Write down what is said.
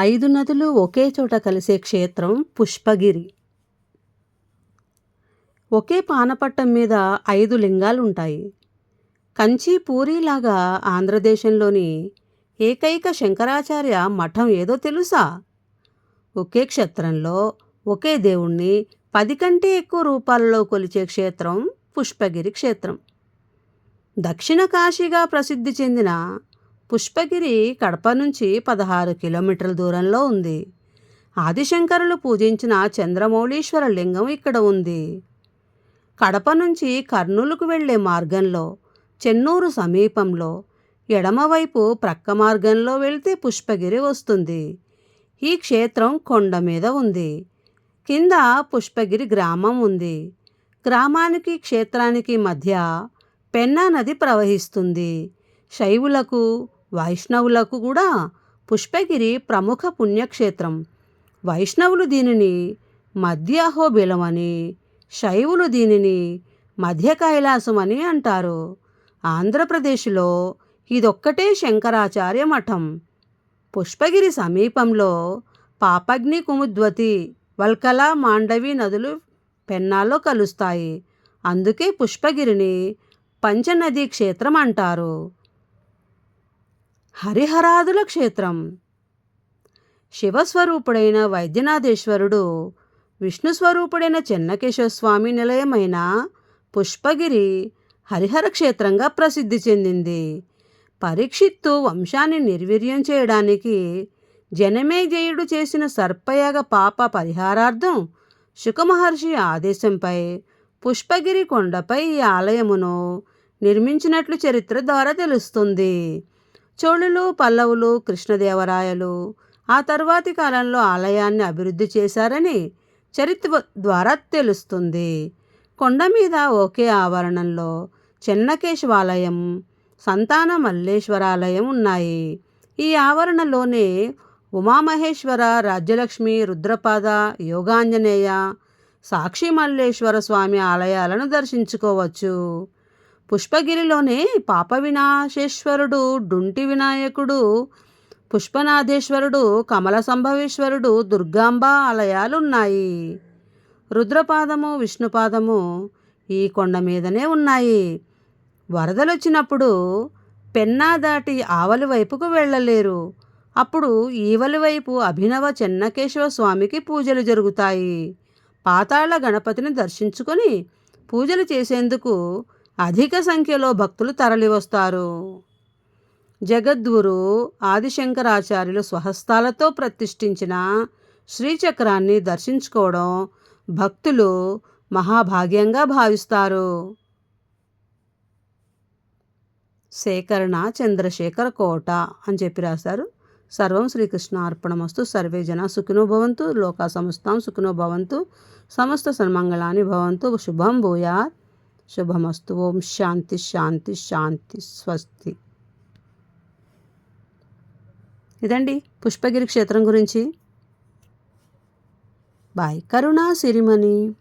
ఐదు నదులు ఒకే చోట కలిసే క్షేత్రం పుష్పగిరి. ఒకే పానపట్టం మీద ఐదు లింగాలుంటాయి. కంచి పూరిలాగా ఆంధ్రదేశంలోని ఏకైక శంకరాచార్య మఠం ఏదో తెలుసా? ఒకే క్షేత్రంలో ఒకే దేవుణ్ణి పది కంటే ఎక్కువ రూపాలలో కొలిచే క్షేత్రం పుష్పగిరి క్షేత్రం. దక్షిణ కాశీగా ప్రసిద్ధి చెందిన పుష్పగిరి కడప నుంచి పదహారు కిలోమీటర్ల దూరంలో ఉంది. ఆదిశంకరులు పూజించిన చంద్రమౌళీశ్వర లింగం ఇక్కడ ఉంది. కడప నుంచి కర్నూలుకు వెళ్ళే మార్గంలో చెన్నూరు సమీపంలో ఎడమవైపు ప్రక్క మార్గంలో వెళ్తే పుష్పగిరి వస్తుంది. ఈ క్షేత్రం కొండ మీద ఉంది. కింద పుష్పగిరి గ్రామం ఉంది. గ్రామానికి క్షేత్రానికి మధ్య పెన్నా నది ప్రవహిస్తుంది. శైవులకు వైష్ణవులకు కూడా పుష్పగిరి ప్రముఖ పుణ్యక్షేత్రం. వైష్ణవులు దీనిని మధ్యాహోబిలం అని శైవులు దీనిని మధ్య కైలాసం అని అంటారు. ఆంధ్రప్రదేశ్లో ఇదొక్కటే శంకరాచార్య మఠం. పుష్పగిరి సమీపంలో పాపగ్ని కుముద్వతి వల్కల మాండవి నదులు పెన్నాలో కలుస్తాయి. అందుకే పుష్పగిరిని పంచనదీ క్షేత్రం అంటారు. హరిహరాదుల క్షేత్రం. శివస్వరూపుడైన వైద్యనాథేశ్వరుడు విష్ణు స్వరూపుడైన చెన్నకేశవస్వామి నిలయమైన పుష్పగిరి హరిహర క్షేత్రంగా ప్రసిద్ధి చెందింది. పరీక్షిత్తు వంశాన్ని నిర్వీర్యం చేయడానికి జనమేజయుడు చేసిన సర్పయాగ పాప పరిహారార్థం శుకమహర్షి ఆదేశంపై పుష్పగిరి కొండపై ఈ ఆలయమును నిర్మించినట్లు చరిత్ర ద్వారా తెలుస్తుంది. చోళులు పల్లవులు కృష్ణదేవరాయలు ఆ తర్వాతి కాలంలో ఆలయాన్ని అభివృద్ధి చేశారని చరిత్ర ద్వారా తెలుస్తుంది. కొండ మీద ఒకే ఆవరణంలో చెన్నకేశవాలయం సంతాన మల్లేశ్వరాలయం ఉన్నాయి. ఈ ఆవరణలోనే ఉమామహేశ్వర రాజ్యలక్ష్మి రుద్రపాద యోగాంజనేయ సాక్షి మల్లేశ్వర స్వామి ఆలయాలను దర్శించుకోవచ్చు. పుష్పగిరిలోనే పాప వినాశేశ్వరుడు డుంటి వినాయకుడు పుష్పనాథేశ్వరుడు కమల సంభవేశ్వరుడు దుర్గాంబ ఆలయాలు ఉన్నాయి రుద్రపాదము విష్ణుపాదము ఈ కొండ మీదనే ఉన్నాయి. వరదలు వచ్చినప్పుడు పెన్నా దాటి ఆవలి వైపుకు వెళ్ళలేరు. అప్పుడు ఈవలి వైపు అభినవ చెన్నకేశవ స్వామికి పూజలు జరుగుతాయి. పాతాళ గణపతిని దర్శించుకొని పూజలు చేసేందుకు అధిక సంఖ్యలో భక్తులు తరలివస్తారు. జగద్గురు ఆదిశంకరాచార్యులు స్వహస్తాలతో ప్రతిష్ఠించిన శ్రీచక్రాన్ని దర్శించుకోవడం భక్తులు మహాభాగ్యంగా భావిస్తారు. సేకరణ చంద్రశేఖర కోట అని చెప్పి రాశారు. సర్వం శ్రీకృష్ణ అర్పణమస్తు సర్వే జన సుఖినో భవంతు. లోకా సమస్తాం సుఖినో భవంతు. సమస్త సన్మంగళాన్ని భవంతు. శుభం భూయాత్. శుభమస్తు. ఓం శాంతి శాంతి శాంతి స్వస్తి. ఇదండి పుష్పగిరి క్షేత్రం గురించి. బాయ్. కరుణా సిరిమణి.